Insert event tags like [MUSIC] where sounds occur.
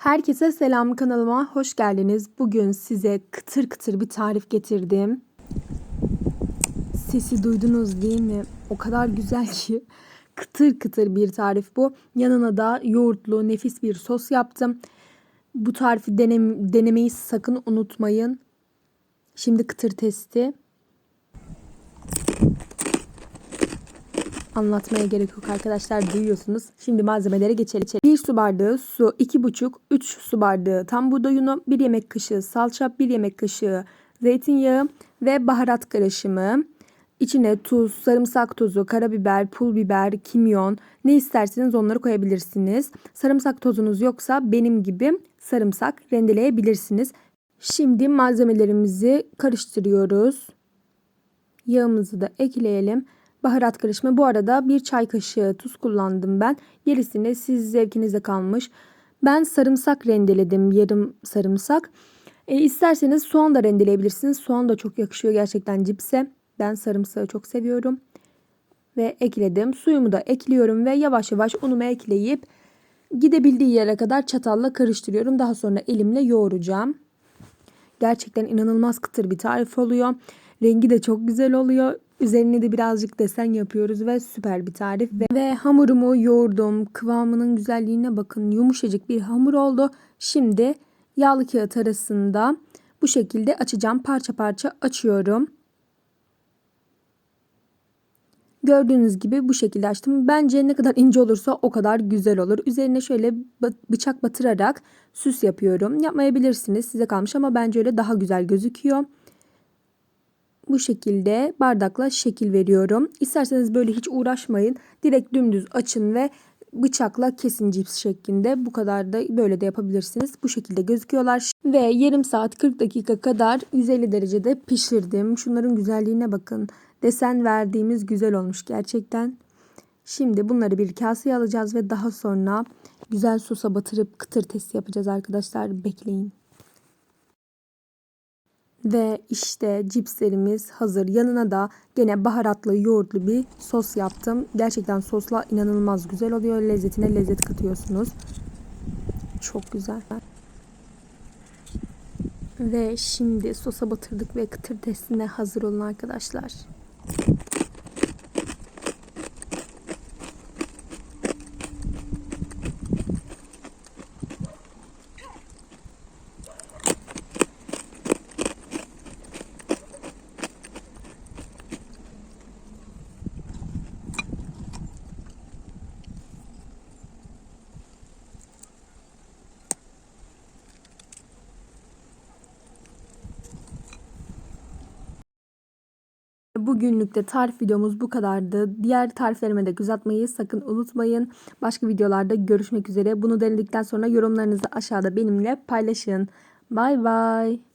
Herkese selam kanalıma hoş geldiniz. Bugün size kıtır kıtır bir tarif getirdim. Sesi duydunuz değil mi? O kadar güzel ki [LAUGHS] kıtır kıtır bir tarif bu. Yanına da yoğurtlu nefis bir sos yaptım. Bu tarifi denem denemeyi sakın unutmayın. Şimdi kıtır testi. Anlatmaya gerek yok arkadaşlar duyuyorsunuz. Şimdi malzemelere geçelim. 1 su bardağı su, 2,5 3 su bardağı tam buğday unu, 1 yemek kaşığı salça, 1 yemek kaşığı zeytinyağı ve baharat karışımı. İçine tuz, sarımsak tozu, karabiber, pul biber, kimyon ne isterseniz onları koyabilirsiniz. Sarımsak tozunuz yoksa benim gibi sarımsak rendeleyebilirsiniz. Şimdi malzemelerimizi karıştırıyoruz. Yağımızı da ekleyelim. Baharat karışımı. Bu arada bir çay kaşığı tuz kullandım ben. Gerisini siz zevkinize kalmış. Ben sarımsak rendeledim. Yarım sarımsak. E, isterseniz soğan da rendeleyebilirsiniz. Soğan da çok yakışıyor gerçekten cipse. Ben sarımsağı çok seviyorum. Ve ekledim. Suyumu da ekliyorum ve yavaş yavaş unumu ekleyip gidebildiği yere kadar çatalla karıştırıyorum. Daha sonra elimle yoğuracağım. Gerçekten inanılmaz kıtır bir tarif oluyor. Rengi de çok güzel oluyor. Üzerine de birazcık desen yapıyoruz ve süper bir tarif. Ve, ve hamurumu yoğurdum. Kıvamının güzelliğine bakın. Yumuşacık bir hamur oldu. Şimdi yağlı kağıt arasında bu şekilde açacağım. Parça parça açıyorum. Gördüğünüz gibi bu şekilde açtım. Bence ne kadar ince olursa o kadar güzel olur. Üzerine şöyle bıçak batırarak süs yapıyorum. Yapmayabilirsiniz size kalmış ama bence öyle daha güzel gözüküyor. Bu şekilde bardakla şekil veriyorum. İsterseniz böyle hiç uğraşmayın. Direkt dümdüz açın ve bıçakla kesin cips şeklinde. Bu kadar da böyle de yapabilirsiniz. Bu şekilde gözüküyorlar. Ve yarım saat 40 dakika kadar 150 derecede pişirdim. Şunların güzelliğine bakın. Desen verdiğimiz güzel olmuş gerçekten. Şimdi bunları bir kaseye alacağız ve daha sonra güzel sosa batırıp kıtır testi yapacağız arkadaşlar. Bekleyin. Ve işte cipslerimiz hazır. Yanına da gene baharatlı yoğurtlu bir sos yaptım. Gerçekten sosla inanılmaz güzel oluyor. Lezzetine lezzet katıyorsunuz. Çok güzel. Ve şimdi sosa batırdık ve kıtır testine hazır olun arkadaşlar. Bugünlük de tarif videomuz bu kadardı. Diğer tariflerime de göz atmayı sakın unutmayın. Başka videolarda görüşmek üzere. Bunu denedikten sonra yorumlarınızı aşağıda benimle paylaşın. Bay bay.